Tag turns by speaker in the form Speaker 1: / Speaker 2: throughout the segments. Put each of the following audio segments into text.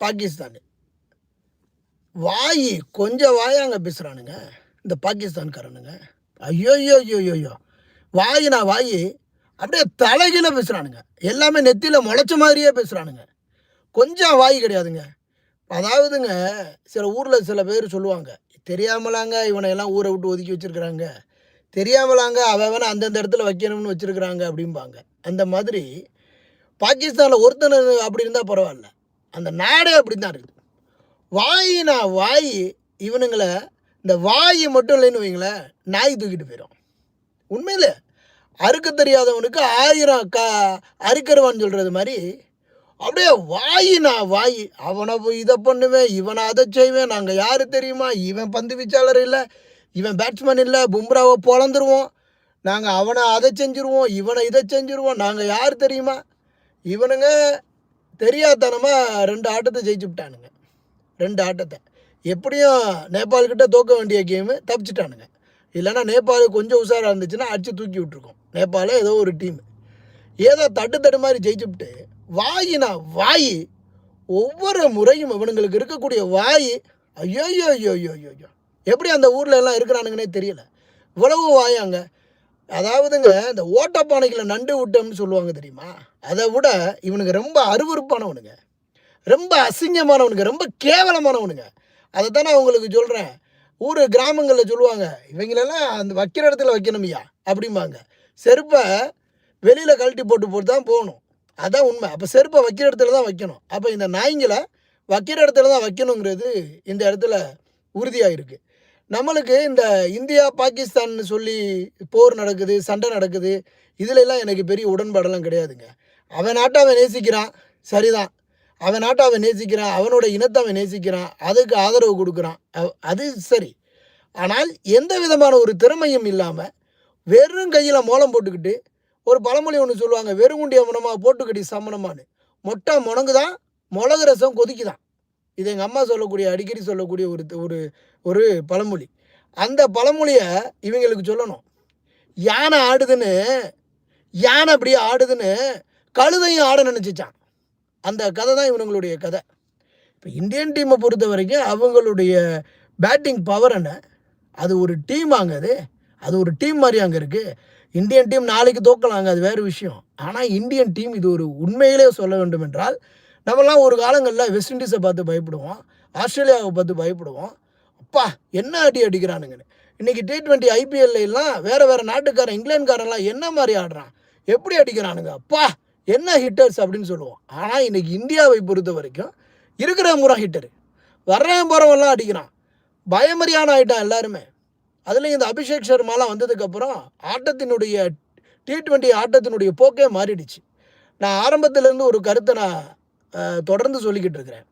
Speaker 1: பாகிஸ்தான். வாய் கொஞ்சம் வாயாங்க பேசுகிறானுங்க இந்த பாகிஸ்தான்காரனுங்க. ஐயோ ஐயோ ஐயோ ஐயோ வாயினா வாய். அப்படியே தலைகீழ பேசுகிறானுங்க எல்லாமே நெத்தியில் முளைச்ச மாதிரியே பேசுகிறானுங்க கொஞ்சம் வாய் கிடையாதுங்க. அதாவதுங்க சில ஊரில் சில பேர் சொல்லுவாங்க தெரியாமலாங்க இவனை எல்லாம் ஊரை விட்டு ஒதுக்கி வச்சிருக்கிறாங்க. தெரியாமலாங்க அவன் அந்தந்த இடத்துல வைக்கணும்னு வச்சுருக்குறாங்க அப்படிம்பாங்க. அந்த மாதிரி பாகிஸ்தானில் ஒருத்தன் அப்படி இருந்தால் பரவாயில்ல. அந்த நாடே அப்படி தான் இருக்குது வாயினா வாய் இவனுங்களை இந்த வாய் மட்டும் இல்லைன்னு வைங்களேன் நாய் தூக்கிட்டு போயிடும் உண்மையில் அறுக்க தெரியாதவனுக்கு ஆயிரம் க அறுக்கருவான்னு சொல்கிறது மாதிரி அப்படியே வாயினா வாய் அவனை போய் இதை பண்ணுவேன் இவனை அதை செய்வேன் நாங்கள் யார் தெரியுமா? இவன் பந்து வீச்சாளர் இல்லை இவன் பேட்ஸ்மேன் இல்லை பும்ராவை பொழந்துருவோம் நாங்கள் அவனை அதை செஞ்சுருவோம் இவனை இதை செஞ்சுருவோம் நாங்கள் யார் தெரியுமா? இவனுங்க தெரியாதனமாக ரெண்டு ஆட்டத்தை ஜெயிச்சு விட்டானுங்க. ரெண்டு ஆட்டத்தை. எப்படியும் நேபாள்கிட்ட தோக்க வேண்டிய கேமு தப்பிச்சிட்டானுங்க. இல்லைன்னா நேபாள் கொஞ்சம் உஷாராக இருந்துச்சுன்னா அடித்து தூக்கி விட்ருக்கோம் நேபாள ஏதோ ஒரு டீம் ஏதோ தட்டு தட்டு மாதிரி ஜெயிச்சுவிட்டு வாயினா வாய் ஒவ்வொரு முறையும் இவனுங்களுக்கு இருக்கக்கூடிய வாய் ஐயோ ஐயோ ஐயோ ஐயோ ஐயோ ஐயோ எப்படி அந்த ஊரில் எல்லாம் இருக்கிறானுங்கன்னே தெரியல. இவ்வளவு வாயாங்க. அதாவதுங்க இந்த ஓட்டப்பானைகளை நண்டு விட்டோம்னு சொல்லுவாங்க தெரியுமா? அதை விட இவனுங்க ரொம்ப அருவறுப்பானவனுங்க ரொம்ப அசிங்கமானவனுங்க. ரொம்ப கேவலமானவனுங்க. அதை தானே அவங்களுக்கு சொல்கிறேன் ஊர் கிராமங்களில் சொல்லுவாங்க இவங்களெல்லாம் அந்த வைக்கிற இடத்துல வைக்கணுமையா அப்படிம்பாங்க. செருப்பை வெளியில் கழட்டி போட்டு போட்டு தான் போகணும். அதான் உண்மை. அப்போ செருப்பை வைக்கிற இடத்துல தான் வைக்கணும். அப்போ இந்த நாய்ங்களை வைக்கிற இடத்துல தான் வைக்கணுங்கிறது இந்த இடத்துல உறுதியாக இருக்குது நம்மளுக்கு இந்த இந்தியா பாகிஸ்தான் சொல்லி போர் நடக்குது சண்டை நடக்குது இதிலெல்லாம் எனக்கு பெரிய உடன்பாடெல்லாம் கிடையாதுங்க. அவன் நாட்டை அவன் நேசிக்கிறான் சரிதான். அவன் நாட்டை அவன் நேசிக்கிறான் அவனோட இனத்தை அவன் நேசிக்கிறான் அதுக்கு ஆதரவு கொடுக்குறான். அவ- அது சரி. ஆனால் எந்த விதமான ஒரு திறமையும் இல்லாமல் வெறும் கையில் மோளம் போட்டுக்கிட்டு ஒரு பழமொழி ஒன்று சொல்லுவாங்க வெறுங்குண்டிய மனமாக போட்டுக்கட்டி சமணமான்னு. மொட்டை முணங்குதான் மிளகு ரசம் கொதிக்குதான். இது எங்கள் அம்மா சொல்லக்கூடிய அடிக்கடி சொல்லக்கூடிய ஒரு ஒரு ஒரு பழமொழி. அந்த பழமொழியை இவங்களுக்கு சொல்லணும். யானை ஆடுதுன்னு யானை அப்படியே ஆடுதுன்னு கழுதையும் ஆட நினச்சிச்சான். அந்த கதை தான் இவனுங்களுடைய கதை. இப்போ இந்தியன் டீமை பொறுத்த வரைக்கும் அவங்களுடைய பேட்டிங் பவர் என்ன? அது ஒரு டீமாங்க அது. அது ஒரு டீம் மாதிரி அங்கே இருக்குது இந்தியன் டீம் நாளைக்கு தோக்கலாங்க அது வேறு விஷயம். ஆனால் இந்தியன் டீம் இது ஒரு உண்மையிலே சொல்ல வேண்டும் என்றால் நம்மலாம் ஒரு காலங்களில் வெஸ்ட் இண்டீஸை பார்த்து பயப்படுவோம். ஆஸ்திரேலியாவை பார்த்து பயப்படுவோம். அப்பா என்ன அடி அடிக்கிறானுங்கன்னு இன்றைக்கி டி ட்வெண்ட்டி ஐபிஎல்ல எல்லாம் வேறு வேறு நாட்டுக்காரன் இங்கிலாந்துக்காரன்லாம் என்ன மாதிரி ஆடுறான்? எப்படி அடிக்கிறானுங்க? அப்பா என்ன ஹிட்டர்ஸ் அப்படின்னு சொல்லுவோம். ஆனால் இன்றைக்கி இந்தியாவை பொறுத்த வரைக்கும் இருக்கிற முறை ஹிட்டரு வர்றவன் போகிறவெல்லாம் அடிக்கிறான். பயமறியான ஆயிட்டான் எல்லாருமே. அதுலேயும் இந்த அபிஷேக் சர்மாலாம் வந்ததுக்கப்புறம் ஆட்டத்தினுடைய டி ட்வெண்ட்டி ஆட்டத்தினுடைய போக்கே மாறிடுச்சு. நான் ஆரம்பத்துலேருந்து ஒரு கருத்தை நான் தொடர்ந்து சொல்லிக்கிட்டு இருக்கிறேன்.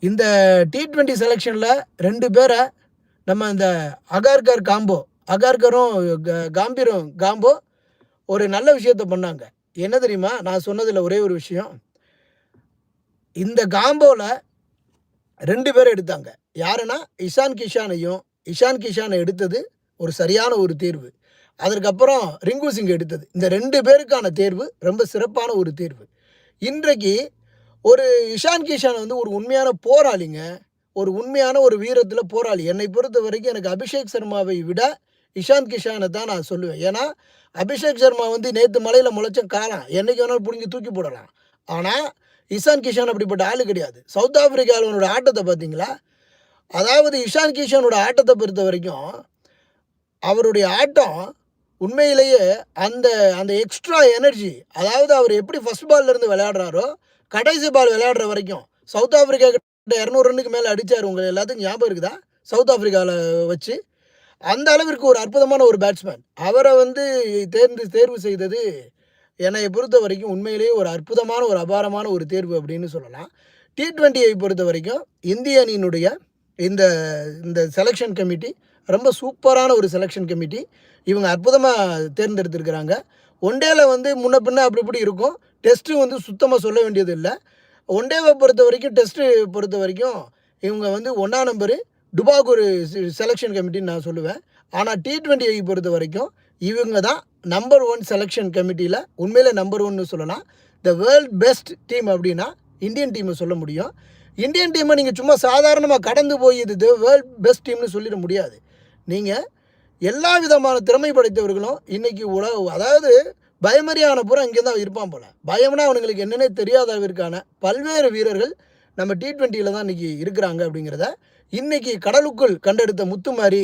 Speaker 1: இந்த டி ட்வெண்ட்டி செலெக்ஷனில் ரெண்டு பேரை நம்ம இந்த அகார்கர் காம்போ அகார்கரும் க- காம்பீரும் காம்போ ஒரு நல்ல விஷயத்த பண்ணாங்க. என்ன தெரியுமா? நான் சொன்னதில் ஒரே ஒரு விஷயம். இந்த காம்போவில் ரெண்டு பேரை எடுத்தாங்க. யாருன்னா? இஷான் கிஷானையும் இஷான் கிஷானை எடுத்தது ஒரு சரியான ஒரு தேர்வு. அதற்கப்புறம் ரிங்கு சிங் எடுத்தது. இந்த ரெண்டு பேருக்கான தேர்வு ரொம்ப சிறப்பான ஒரு தேர்வு. இன்றைக்கு ஒரு இஷான் கிஷான் வந்து ஒரு உண்மையான போராளிங்க ஒரு உண்மையான ஒரு வீரத்தில் போராளி. என்னை பொறுத்த வரைக்கும் எனக்கு அபிஷேக் சர்மாவை விட இஷாந்த் கிஷானை தான் நான் சொல்லுவேன். ஏன்னா அபிஷேக் சர்மா வந்து நேற்று மலையில் முளைச்ச காலம் என்னைக்கு வேணாலும் பிடிங்கி தூக்கி போடலாம். ஆனால் இஷான் கிஷான் அப்படிப்பட்ட ஆள் கிடையாது. சவுத் ஆப்பிரிக்காவினோட ஆட்டத்தை பார்த்தீங்களா அதாவது இஷான் கிஷானோட ஆட்டத்தை பொறுத்த வரைக்கும் அவருடைய ஆட்டம் உண்மையிலேயே அந்த அந்த எக்ஸ்ட்ரா எனர்ஜி அதாவது அவர் எப்படி ஃபர்ஸ்ட் பால்லேருந்து விளையாடுறாரோ கடைசி பால் விளையாடுற வரைக்கும் சவுத் ஆஃப்ரிக்கா கிட்ட இரநூறு ரன்னுக்கு மேலே அடித்தார் உங்கள் எல்லாத்துக்கும் ஞாபகம் இருக்குதா? சவுத் ஆஃப்ரிக்காவில் வச்சு. அந்த அளவிற்கு ஒரு அற்புதமான ஒரு பேட்ஸ்மேன் அவரை வந்து தேர்ந்து தேர்வு செய்தது என்னை பொறுத்த வரைக்கும் உண்மையிலேயே ஒரு அற்புதமான ஒரு அபாரமான ஒரு தேர்வு அப்படின்னு சொல்லலாம். டி ட்வெண்ட்டியை பொறுத்த வரைக்கும் இந்திய அணியினுடைய இந்த இந்த செலெக்ஷன் கமிட்டி ரொம்ப சூப்பரான ஒரு செலெக்ஷன் கமிட்டி இவங்க அற்புதமாக தேர்ந்தெடுத்திருக்கிறாங்க. ஒன் டேல வந்து முன்ன பின்ன அப்படி இப்படி இருக்கும். டெஸ்ட்டு வந்து சுத்தமாக சொல்ல வேண்டியது இல்லை ஒன் டேவை பொறுத்த வரைக்கும் டெஸ்ட்டு பொறுத்த வரைக்கும் இவங்க வந்து ஒன்றா நம்பரு டுபாக் ஒரு செலெக்ஷன் கமிட்டின்னு நான் சொல்லுவேன். ஆனால் டி ட்வெண்ட்டியை பொறுத்த வரைக்கும் இவங்க தான் நம்பர் ஒன் செலெக்ஷன் கமிட்டியில் உண்மையில் நம்பர் ஒன்னு சொல்லலாம். த வேர்ல்ட் பெஸ்ட் டீம் அப்படின்னா இந்தியன் டீமை சொல்ல முடியும். இந்தியன் டீமை நீங்கள் சும்மா சாதாரணமாக கடந்து போய் இது வேர்ல்ட் பெஸ்ட் டீம்னு சொல்லிட முடியாது. நீங்கள் எல்லா விதமான திறமை படைத்தவர்களும் இன்றைக்கி உலக அதாவது பயமறியான பூரா இங்கே தான் இருப்பான் போல. பயம்னா அவனுங்களுக்கு என்னென்னே தெரியாத அளவிற்கான பல்வேறு வீரர்கள் நம்ம டி ட்வெண்ட்டியில் தான் இன்றைக்கி இருக்கிறாங்க அப்படிங்கிறத இன்றைக்கி கடலுக்குள் கண்டெடுத்த முத்து மாதிரி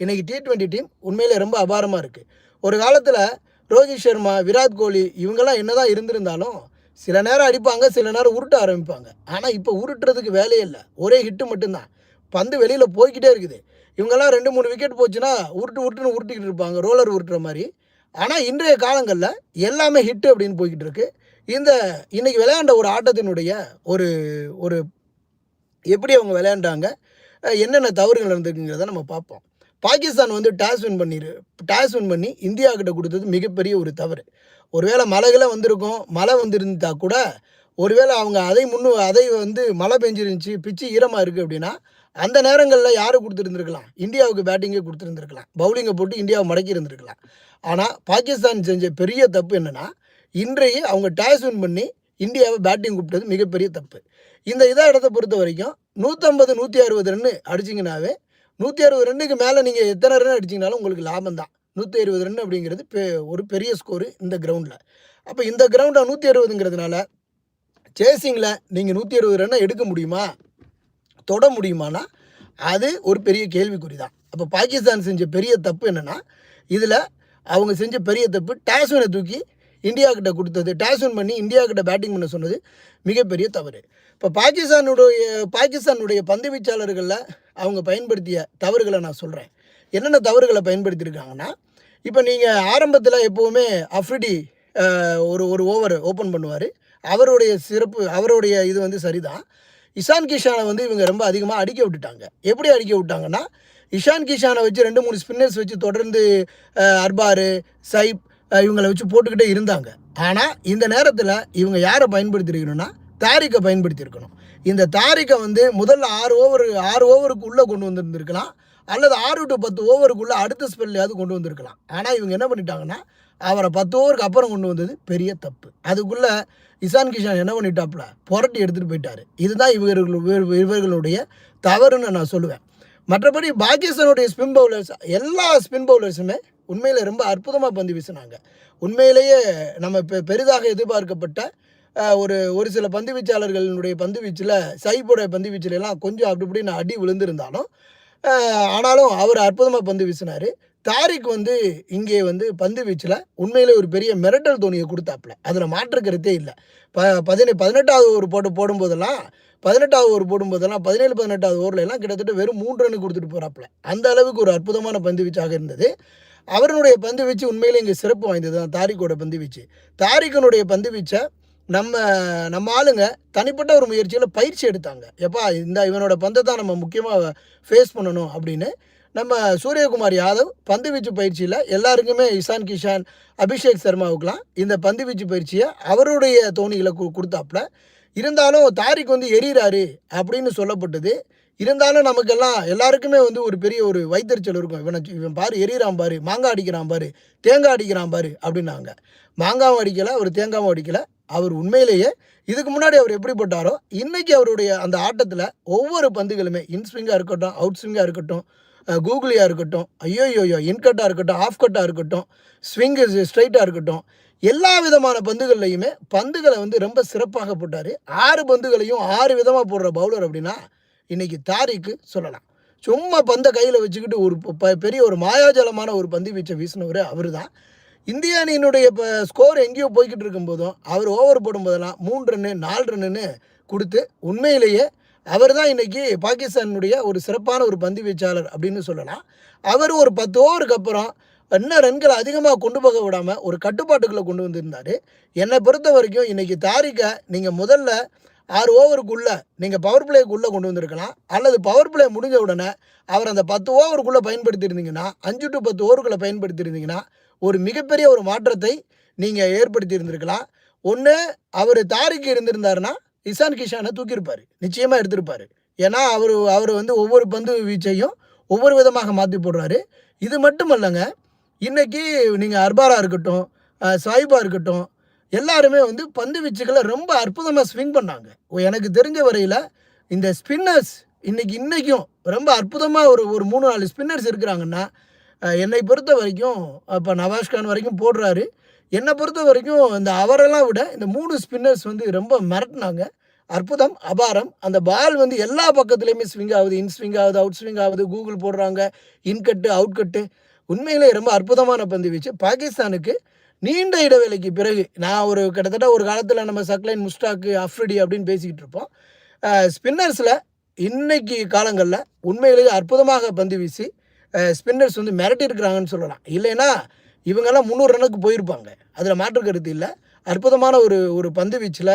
Speaker 1: இன்றைக்கி டி ட்வெண்ட்டி டீம் உண்மையிலே ரொம்ப அபாரமாக இருக்குது ஒரு காலத்தில் ரோஹித் சர்மா விராட் கோலி இவங்கெல்லாம் என்னதான் இருந்திருந்தாலும் சில நேரம் அடிப்பாங்க சில நேரம் உருட்ட ஆரம்பிப்பாங்க. ஆனால் இப்போ உருட்டுறதுக்கு வேலையே இல்லை. ஒரே ஹிட்டு மட்டும்தான். பந்து வெளியில் போய்கிட்டே இருக்குது. இவங்கெல்லாம் ரெண்டு மூணு விக்கெட் போச்சுன்னா உருட்டு உருட்டுன்னு உருட்டிக்கிட்டு இருப்பாங்க. ரோலர் உருட்டுற மாதிரி. ஆனால் இன்றைய காலங்களில் எல்லாமே ஹிட்டு அப்படின்னு போய்கிட்டு இருக்கு. இந்த இன்றைக்கி விளையாண்ட ஒரு ஆட்டத்தினுடைய ஒரு ஒரு எப்படி அவங்க விளையாண்டாங்க என்னென்ன தவறுகள் நடந்திருக்குங்கிறத நம்ம பார்ப்போம். பாகிஸ்தான் வந்து டாஸ் வின் பண்ணி டாஸ் வின் பண்ணி இந்தியா கிட்ட கொடுத்தது மிகப்பெரிய ஒரு தவறு. ஒருவேளை மழைகளை வந்திருக்கும் மழை வந்திருந்தா கூட ஒருவேளை அவங்க அதை முன்னு அதை வந்து மழை பெஞ்சிருந்துச்சி பிச்சு ஈரமாக இருக்குது அப்படின்னா அந்த நேரங்களில் யார் கொடுத்துருந்துருக்கலாம்? இந்தியாவுக்கு பேட்டிங்கே கொடுத்துருந்துருக்கலாம். பவுலிங்கை போட்டு இந்தியாவை மடக்கி இருந்திருக்கலாம். ஆனால் பாகிஸ்தான் செஞ்ச பெரிய தப்பு என்னென்னா இன்றைய அவங்க டாஸ் வின் பண்ணி இந்தியாவை பேட்டிங் கூப்பிட்டது மிகப்பெரிய தப்பு. இந்த இதாக இடத்த பொறுத்த வரைக்கும் நூற்றம்பது நூற்றி அறுபது ரன்னு அடிச்சிங்கனாவே நூற்றி அறுபது ரன்னுக்கு மேலே நீங்கள் எத்தனை ரன் அடிச்சிங்கனாலும் உங்களுக்கு லாபம் தான். நூற்றி அறுபது ரன் அப்படிங்கிறது பெ ஒரு பெரிய ஸ்கோரு இந்த கிரவுண்டில் அப்போ இந்த கிரவுண்டில் நூற்றி அறுபதுங்கிறதுனால சேசிங்கில் நீங்கள் நூற்றி அறுபது ரன்னை எடுக்க முடியுமா? தொட முடியுமானா அது ஒரு பெரிய கேள்விக்குறி தான் அப்போ பாகிஸ்தான் செஞ்ச பெரிய தப்பு என்னென்னா இதில் அவங்க செஞ்ச பெரிய தப்பு டாஸ்வினை தூக்கி இந்தியா கிட்ட கொடுத்தது டாஸ்வின் பண்ணி இந்தியா கிட்ட பேட்டிங் பண்ண சொன்னது மிகப்பெரிய தவறு. இப்போ பாகிஸ்தானுடைய பாகிஸ்தானுடைய பந்து வீச்சாளர்களில் அவங்க பயன்படுத்திய தவறுகளை நான் சொல்கிறேன் என்னென்ன தவறுகளை பயன்படுத்தியிருக்காங்கன்னா இப்போ நீங்கள் ஆரம்பத்தில் எப்போவுமே அஃப்ரிடி ஒரு ஒரு ஓவர் ஓப்பன் பண்ணுவார். அவருடைய சிறப்பு அவருடைய இது வந்து சரிதான். இஷான் கிஷானை வந்து இவங்க ரொம்ப அதிகமாக அடிக்க விட்டுட்டாங்க. எப்படி அடிக்க விட்டாங்கன்னா இஷான் கிஷானை வச்சு ரெண்டு மூணு ஸ்பின்னர்ஸ் வச்சு தொடர்ந்து அர்பாரு சைப் இவங்களை வச்சு போட்டுக்கிட்டே இருந்தாங்க. ஆனால் இந்த நேரத்தில் இவங்க யாரை பயன்படுத்தியிருக்கணும்னா தாரிக்கை பயன்படுத்தியிருக்கணும். இந்த தாரிக்கை வந்து முதல்ல ஆறு ஓவர் ஆறு ஓவருக்கு உள்ளே கொண்டு வந்திருந்திருக்கலாம். அல்லது ஆறு டு பத்து ஓவருக்குள்ளே அடுத்த ஸ்பெல்லையாவது கொண்டு வந்திருக்கலாம். ஆனால் இவங்க என்ன பண்ணிட்டாங்கன்னா அவரை பத்து ஓவருக்கு அப்புறம் கொண்டு வந்தது பெரிய தப்பு. அதுக்குள்ளே இசான் கிஷான் என்ன பண்ணிட்டாப்புல புரட்டி எடுத்துகிட்டு போயிட்டாரு. இதுதான் இவர்கள் இவர்- இவர்களுடைய தவறுன்னு நான் சொல்லுவேன். மற்றபடி பாகிஸ்தானுடைய ஸ்பின் பவுலர்ஸ் எல்லா ஸ்பின் பவுலர்ஸுமே உண்மையில் ரொம்ப அற்புதமாக பந்து வீசினாங்க. உண்மையிலேயே நம்ம பெ பெரிதாக எதிர்பார்க்கப்பட்ட ஒரு ஒரு சில பந்து வீச்சாளர்களுடைய பந்து வீச்சில் சைபோட பந்து வீச்சில எல்லாம் கொஞ்சம் அப்படி இப்படின்னு அடி விழுந்திருந்தாலும் ஆனாலும் அவர் அற்புதமாக பந்து வீசினார். தாரிக் வந்து இங்கே வந்து பந்து வீச்சில் உண்மையிலே ஒரு பெரிய மிரட்டல் தோனியை கொடுத்தாப்புல. அதில் மாற்று கருத்தே இல்லை. ப பதினெ பதினெட்டாவது ஓவர் போட்டு போடும்போதெல்லாம் பதினெட்டாவது ஓவர் போடும்போதெல்லாம் பதினேழு பதினெட்டாவது ஓவரில் எல்லாம் கிட்டத்தட்ட வெறும் மூன்று ரன் கொடுத்துட்டு போகிறாப்புல அந்த அளவுக்கு ஒரு அற்புதமான பந்து வீச்சாக இருந்தது. அவருடைய பந்து வீச்சு உண்மையிலே இங்கே சிறப்பு வாய்ந்தது தான் தாரிக்கோட பந்து வீச்சு. தாரிக்கனுடைய பந்து வீச்சை நம்ம நம்ம ஆளுங்க தனிப்பட்ட ஒரு முயற்சியில் பயிற்சி எடுத்தாங்க. எப்பா இந்த இவனோட பந்தை தான் நம்ம முக்கியமாக ஃபேஸ் பண்ணணும் அப்படின்னு நம்ம சூரியகுமார் யாதவ் பந்து வீச்சு பயிற்சியில் எல்லாருக்குமே இசான் கிஷான் அபிஷேக் சர்மாவுக்கெலாம் இந்த பந்து வீச்சு பயிற்சியை அவருடைய தோணியில் கு கொடுத்தாப்புல. இருந்தாலும் தாரிக் வந்து எரிகிறாரு அப்படின்னு சொல்லப்பட்டது. இருந்தாலும் நமக்கெல்லாம் எல்லாருக்குமே வந்து ஒரு பெரிய ஒரு வைத்தறிச்சல் இருக்கும். இவனை இவன் பாரு எரியறான் பாரு மாங்காய் அடிக்கிறான் பாரு தேங்காய் அடிக்கிறான் பாரு அப்படின்னாங்க. மாங்காவும் அடிக்கலை அவர் தேங்காவும் அடிக்கலை. அவர் உண்மையிலேயே இதுக்கு முன்னாடி அவர் எப்படிப்பட்டாரோ இன்றைக்கி அவருடைய அந்த ஆட்டத்தில் ஒவ்வொரு பந்துகளுமே இன்ஸ்விங்காக இருக்கட்டும் அவுட் ஸ்விங்காக இருக்கட்டும் கூகுளியாக இருக்கட்டும் ஐயோயோயோ இன்கட்டாக இருக்கட்டும் ஆஃப் கட்டாக இருக்கட்டும் ஸ்விங் ஸ்ட்ரைட்டாக இருக்கட்டும் எல்லா விதமான பந்துகள்லையுமே பந்துகளை வந்து ரொம்ப சிறப்பாக போட்டார். ஆறு பந்துகளையும் ஆறு விதமாக போடுற பவுலர் அப்படின்னா இன்றைக்கி தாரிக்கு சொல்லலாம். சும்மா பந்தை கையில் வச்சுக்கிட்டு ஒரு ப- பெரிய ஒரு மாயாஜலமான ஒரு பந்து வீச்சை வீசினவர் அவர் தான் இந்திய அணியினுடைய இப்போ ஸ்கோர் எங்கேயோ போய்கிட்டு இருக்கும்போதும் அவர் ஓவர் போடும்போதெல்லாம் மூன்று ரன்னு நாலு ரன்னுன்னு கொடுத்து உண்மையிலேயே அவர் தான் இன்றைக்கி பாகிஸ்தானுடைய ஒரு சிறப்பான ஒரு பந்து வீச்சாளர் அப்படின்னு சொல்லலாம். அவர் ஒரு பத்து ஓவருக்கு அப்புறம் இன்னும் ரன்களை அதிகமாக கொண்டு போக விடாமல் ஒரு கட்டுப்பாட்டுக்குள்ளே கொண்டு வந்திருந்தார். என்னை பொறுத்த வரைக்கும் இன்றைக்கி தாரிக்கை நீங்கள் முதல்ல ஆறு ஓவருக்குள்ளே நீங்கள் பவர் பிளேக்குள்ளே கொண்டு வந்திருக்கலாம். அல்லது பவர் பிளே முடிஞ்ச உடனே அவர் அந்த பத்து ஓவருக்குள்ளே பயன்படுத்தியிருந்தீங்கன்னா அஞ்சு டு பத்து ஓவருக்குள்ளே பயன்படுத்தியிருந்தீங்கன்னா ஒரு மிகப்பெரிய ஒரு மாற்றத்தை நீங்கள் ஏற்படுத்தியிருந்திருக்கலாம். ஒன்று அவர் தாரிக்கு இருந்திருந்தாருன்னா இசான் கிஷானை தூக்கியிருப்பார். நிச்சயமாக எடுத்திருப்பார். ஏன்னா அவர் அவர் வந்து ஒவ்வொரு பந்து வீச்சையும் ஒவ்வொரு விதமாக மாற்றி போடுறாரு. இது மட்டும் இல்லைங்க இன்றைக்கி நீங்கள் அர்பாரா இருக்கட்டும் சாயிபா இருக்கட்டும் எல்லாருமே வந்து பந்து வீச்சுக்களை ரொம்ப அற்புதமாக ஸ்விங் பண்ணாங்க. எனக்கு தெரிஞ்ச வரையில் இந்த ஸ்பின்னர்ஸ் இன்றைக்கி இன்றைக்கும் ரொம்ப அற்புதமாக ஒரு ஒரு மூணு நாலு ஸ்பின்னர்ஸ் இருக்கிறாங்கன்னா என்னை பொறுத்த வரைக்கும் இப்போ நவாஸ்கான் வரைக்கும் போடுறாரு. என்னை பொறுத்த வரைக்கும் இந்த அவரெல்லாம் விட இந்த மூணு ஸ்பின்னர்ஸ் வந்து ரொம்ப மிரட்டினாங்க. அற்புதம் அபாரம். அந்த பால் வந்து எல்லா பக்கத்துலேயுமே ஸ்விங் ஆகுது. இன் ஸ்விங் ஆகுது அவுட் ஸ்விங் ஆகுது. கூகுள் போடுறாங்க இன்கட்டு அவுட் கட்டு உண்மையிலே ரொம்ப அற்புதமான பந்து வீச்சு. பாகிஸ்தானுக்கு நீண்ட இடைவேளைக்கு பிறகு நான் ஒரு கிட்டத்தட்ட ஒரு காலத்தில் நம்ம சக்லைன் முஸ்டாக்கு அஃப்ரிடி அப்படின்னு பேசிக்கிட்டு இருப்போம். ஸ்பின்னர்ஸில் இன்னைக்கு காலங்களில் உண்மையிலேயே அற்புதமாக பந்து வீசி ஸ்பின்னர்ஸ் வந்து மிரட்டியிருக்கிறாங்கன்னு சொல்லலாம். இல்லைன்னா இவங்கெல்லாம் முந்நூறு ரன்னுக்கு போயிருப்பாங்க. அதில் மாற்று கருத்து இல்லை. அற்புதமான ஒரு ஒரு பந்து வீச்சில்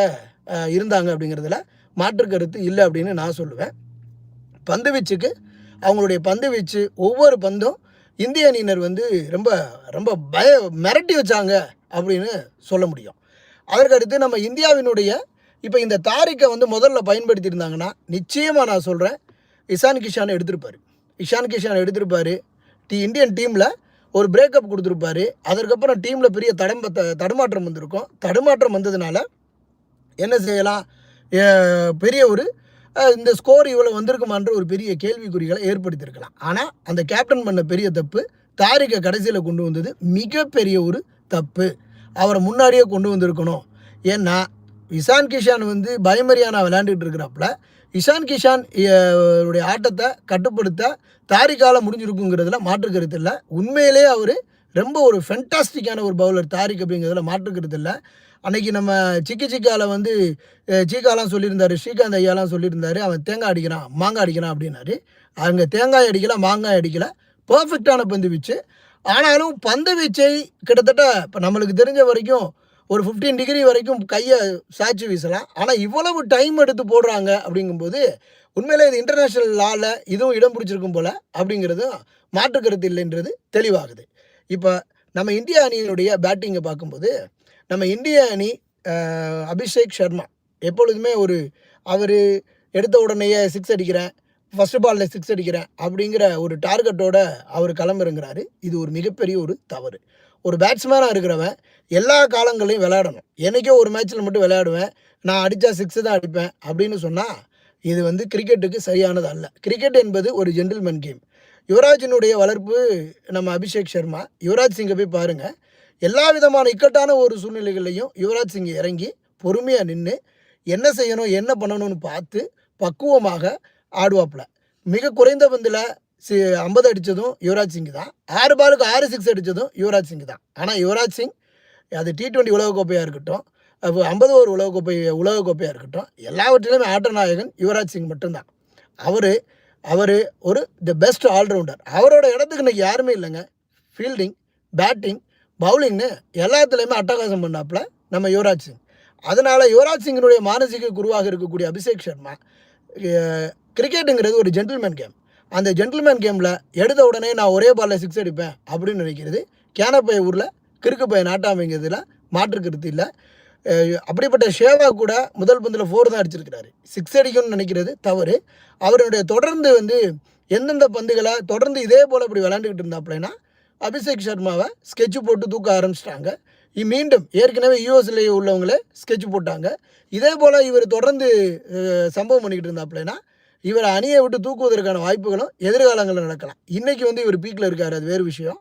Speaker 1: இருந்தாங்க அப்படிங்கிறதுல மாற்று கருத்து இல்லை அப்படின்னு நான் சொல்லுவேன். பந்து வீச்சுக்கு அவங்களுடைய பந்து வீச்சு ஒவ்வொரு பந்தும் இந்திய அணியினர் வந்து ரொம்ப ரொம்ப பய மிரட்டி வச்சாங்க அப்படின்னு சொல்ல முடியும். அதற்கு அடுத்து நம்ம இந்தியாவினுடைய இப்போ இந்த தாரிக்கை வந்து முதல்ல பயன்படுத்தியிருந்தாங்கன்னா நிச்சயமாக நான் சொல்கிறேன் இஷான் கிஷான் எடுத்திருப்பார். இஷான் கிஷான் எடுத்திருப்பார். டி இந்தியன் டீமில் ஒரு பிரேக்கப் கொடுத்துருப்பாரு. அதற்கப்புறம் டீமில் பெரிய தடம் தடுமாற்றம் வந்திருக்கும். தடுமாற்றம் வந்ததுனால என்ன செய்யலாம்? பெரிய ஒரு இந்த ஸ்கோர் இவ்வளோ வந்திருக்குமான்ற ஒரு பெரிய கேள்விக்குறிகளை ஏற்படுத்தியிருக்கலாம். ஆனால் அந்த கேப்டன் பண்ண பெரிய தப்பு தாரிக்கை கடைசியில் கொண்டு வந்தது மிகப்பெரிய ஒரு தப்பு. அவரை முன்னாடியே கொண்டு வந்திருக்கணும். ஏன்னா இஷான் கிஷான் வந்து பயமரியானா விளையாண்டுட்டு இருக்கிறாப்புல இஷான் கிஷான் உடைய ஆட்டத்தை கட்டுப்படுத்த தாரிக்கால முடிஞ்சிருக்குங்கிறதுல மாற்று கருத்து இல்லை. உண்மையிலே அவர் ரொம்ப ஒரு ஃபென்டாஸ்டிக்கான ஒரு பவுலர் தாரிக் அப்படிங்கிறதுல மாற்றுக்கிறது இல்லை. அன்னைக்கு நம்ம சிக்கி சிக்கால வந்து சீக்காலாம் சொல்லியிருந்தாரு ஸ்ரீகாந்த் ஐயாலாம் சொல்லியிருந்தார் அவன் தேங்காய் அடிக்கிறான் மாங்காய் அடிக்கிறான் அப்படின்னாரு. அங்கே தேங்காய் அடிக்கல மாங்காய் அடிக்கல. பர்ஃபெக்டான பந்து வீச்சு. ஆனாலும் பந்து வீச்சை கிட்டத்தட்ட இப்போ நம்மளுக்கு தெரிஞ்ச வரைக்கும் ஒரு 15 டிகிரி வரைக்கும் கையை சாய்ச்சி வீசலாம். ஆனால் இவ்வளவு டைம் எடுத்து போடுறாங்க அப்படிங்கும்போது உண்மையிலே இது இன்டர்நேஷ்னல் லாவில் இதுவும் இடம் பிடிச்சிருக்கும் போல் அப்படிங்கிறதும் மாற்று கருத்து இல்லைன்றது தெளிவாகுது. இப்போ நம்ம இந்திய அணியினுடைய பேட்டிங்கை பார்க்கும்போது நம்ம இந்திய அணி அபிஷேக் சர்மா எப்பொழுதுமே ஒரு அவர் எடுத்த உடனேயே சிக்ஸ் அடிக்கிறேன் ஃபர்ஸ்ட் பாலில் சிக்ஸ் அடிக்கிறேன் அப்படிங்கிற ஒரு டார்கெட்டோட அவர் கிளம்புறங்கிறாரு இது ஒரு மிகப்பெரிய ஒரு தவறு. ஒரு பேட்ஸ்மேனாக இருக்கிறவன் எல்லா காலங்களையும் விளையாடணும். என்றைக்கோ ஒரு மேட்ச்சில் மட்டும் விளையாடுவேன். நான் அடித்தா சிக்ஸு தான் அடிப்பேன் அப்படின்னு சொன்னால் இது வந்து கிரிக்கெட்டுக்கு சரியானது அல்ல. கிரிக்கெட் என்பது ஒரு ஜென்டில்மேன் கேம் யுவராஜினுடைய வளர்ப்பு நம்ம அபிஷேக் சர்மா யுவராஜ் சிங்கை போய் பாருங்கள் எல்லா விதமான இக்கட்டான ஒரு சூழ்நிலைகள்லையும் யுவராஜ் சிங் இறங்கி பொறுமையாக நின்று என்ன செய்யணும் என்ன பண்ணணும்னு பார்த்து பக்குவமாக ஆடுவாப்புல. மிக குறைந்த பந்தில் சி ஐம்பது அடித்ததும் யுவராஜ் சிங் தான் ஆறு பாலுக்கு ஆறு சிக்ஸ் அடித்ததும் யுவராஜ் சிங் தான் ஆனால் யுவராஜ் சிங் அது டி டுவெண்ட்டி உலகக்கோப்பையாக இருக்கட்டும் அப்போ ஐம்பது ஓவர் உலகக்கோப்பை உலகக்கோப்பையாக இருக்கட்டும் எல்லாவற்றிலுமே ஆட்ட நாயகன் யுவராஜ் சிங் மட்டும்தான். அவர் அவர் ஒரு தி பெஸ்ட் ஆல்ரவுண்டர் அவரோட இடத்துக்கு இன்றைக்கி யாருமே இல்லைங்க. ஃபீல்டிங் பேட்டிங் பவுலிங்னு எல்லாத்துலேயுமே அட்டகாசம் பண்ணாப்புல நம்ம யுவராஜ் சிங். அதனால் யுவராஜ் சிங்கினுடைய மானசீக குருவாக இருக்கக்கூடிய அபிஷேக் சர்மா கிரிக்கெட்டுங்கிறது ஒரு ஜென்டில்மேன் கேம் அந்த ஜென்டில்மேன் கேமில் எடுத்த உடனே நான் ஒரே பாலில் சிக்ஸ் அடிப்பேன் அப்படின்னு நினைக்கிறது. கேனப்பை ஊரில் கிறுக்கு பையன் நாட்டாமைங்கிறதுல மாற்று கருத்து இல்லை. அப்படிப்பட்ட ஷேவா கூட முதல் பந்தில் ஃபோர் தான் அடிச்சிருக்கிறாரு. சிக்ஸ் அடிக்கணும்னு நினைக்கிறது தவறு. அவருடைய தொடர்ந்து வந்து எந்தெந்த பந்துகளை தொடர்ந்து இதே போல் இப்படி விளாண்டுக்கிட்டு இருந்தாப்புலனா அபிஷேக் சர்மாவை ஸ்கெட்ச் போட்டு தூக்க ஆரம்பிச்சிட்டாங்க. மீண்டும் ஏற்கனவே யூஎஸ்ல உள்ளவங்களே ஸ்கெட்ச் போட்டாங்க. இதே போல் இவர் தொடர்ந்து சம்பவம் பண்ணிக்கிட்டு இருந்தாப்புலனா இவரை அணியை விட்டு தூக்குவதற்கான வாய்ப்புகளும் எதிர்காலங்களில் நடக்கலாம். இன்றைக்கி வந்து இவர் பீக்கில் இருக்கார் அது வேறு விஷயம்.